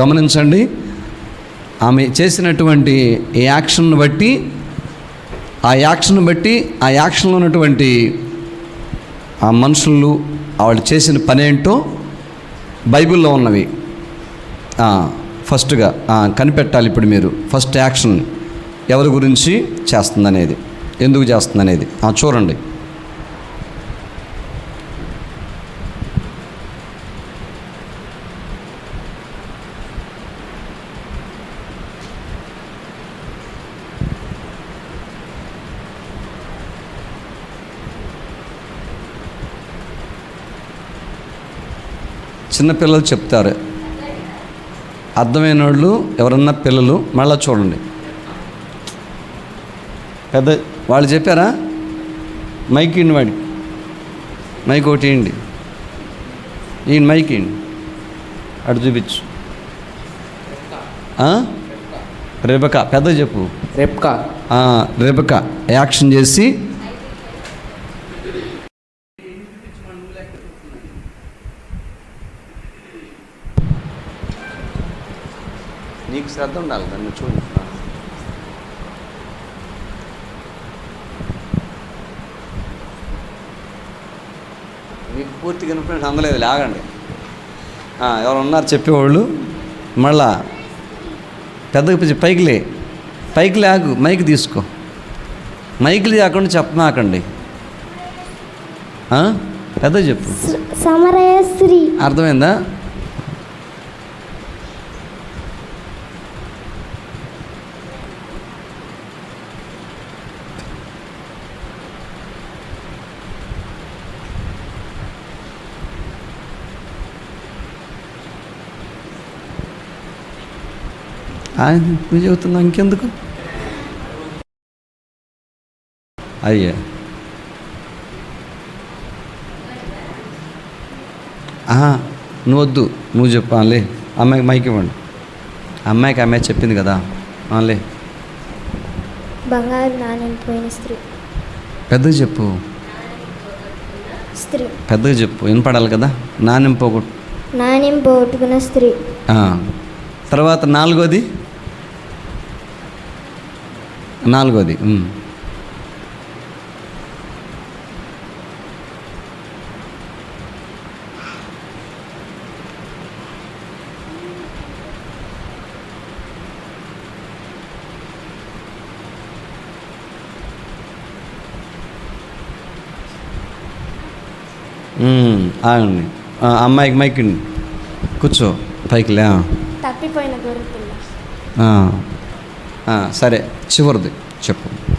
గమనించండి. ఆమె చేసినటువంటి ఈ బట్టి ఆ యాక్షన్ బట్టి ఆ యాక్షన్లో ఉన్నటువంటి ఆ మనుషులు వాళ్ళు చేసిన పని ఏంటో బైబిల్లో ఉన్నవి. ఫస్ట్గా కనిపెట్టాలి ఇప్పుడు మీరు. ఫస్ట్ యాక్షన్ ఎవరి గురించి చేస్తుందనేది? ఎందుకు చేస్తుందనేది? చూడండి. చిన్నపిల్లలు చెప్తారు. అర్థమైన వాళ్ళు ఎవరన్నా పిల్లలు మళ్ళీ చూడండి. పెద్ద వాళ్ళు చెప్పారా? మైక్ ఇండి వాడికి. మైక్ ఒకటి ఇవ్వండి ఈ మైక్ ఇవ్వండి అటు చూపించు. ఆ? రెబక. పెద్ద చెప్పు. రెప్కా ఆ, రెబక. యాక్షన్ చేసి నీకు శ్రద్ధ ఉండాలి దాన్ని చూడు. మీకు పూర్తిగా ఇన్ఫర్మేషన్ అందలేదు లాగండి ఎవరు ఉన్నారు చెప్పేవాళ్ళు? మళ్ళా పెద్దగా పిచ్చి పైకి లే పైకి లాగు మైక్ తీసుకో. మైక్ లేకుండా చెప్పమాకండి? పెద్ద చెప్పు. సమరయశ్రీ అర్థమైందా? ఆయన నువ్వు చెబుతున్నావు ఇంకెందుకు? అయ్యా. ఆహా, నువ్వు వద్దు నువ్వు చెప్పాలే అమ్మాయికి మైక్ ఇవ్వండి. అమ్మాయికి అమ్మాయి చెప్పింది కదా. ఆలే బంగారు నాణ్యం పోయిన స్త్రీ. పెద్దగా చెప్పు. స్త్రీ. పెద్దగా చెప్పు. వినపడాలి కదా? నాణ్యం పోగొట్టు నాణ్యం పోగొట్టుకున్న స్త్రీ. తర్వాత నాలుగోది? నాలుగోది ఆగండి. అమ్మాయికి మైక్. కూర్చో. పైకి లే. తప్పిపోయిన సరే చివరిది చెప్పు.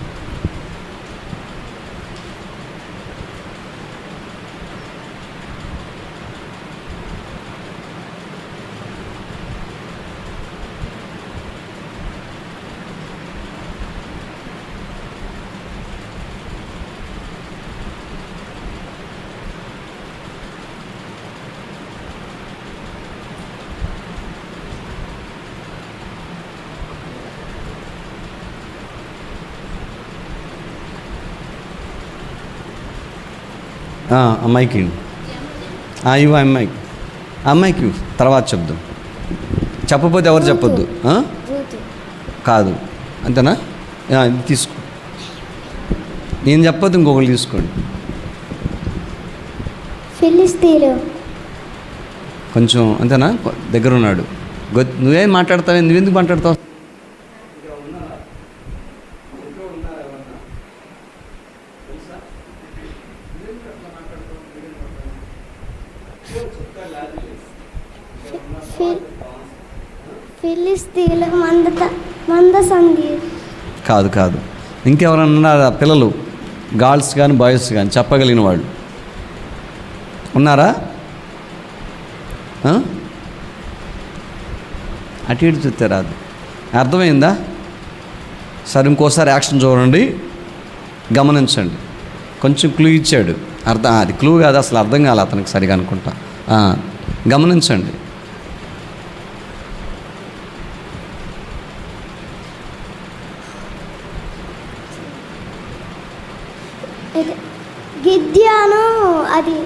అమ్మాయికి. ఇవ్వు. అమ్మాయికి. అమ్మాయికి. తర్వాత చెప్దాం. చెప్పకపోతే ఎవరు చెప్పొద్దు. కాదు. అంతేనా? తీసుకో. నేను చెప్పొద్దు ఇంకొకరు తీసుకోండి. కొంచెం అంతేనా? దగ్గర ఉన్నాడు నువ్వేం మాట్లాడతావు? నువ్వెందుకు మాట్లాడతావు? ఫి- మంద మంద కాదు కాదు. ఇంకెవరన్నా ఉన్నారా పిల్లలు గర్ల్స్ కానీ బాయ్స్ కానీ చెప్పగలిగిన వాళ్ళు ఉన్నారా? అటు ఇటు చూస్తే రాదు. అర్థమైందా? సరే ఇంకోసారి యాక్షన్ చూడండి. గమనించండి. కొంచెం క్లూ ఇచ్చాడు. అర్థం అది క్లూ కాదు అసలు అర్థం కాలే అతనికి సరిగా అనుకుంటా. గమనించండి. గిద్యాను అది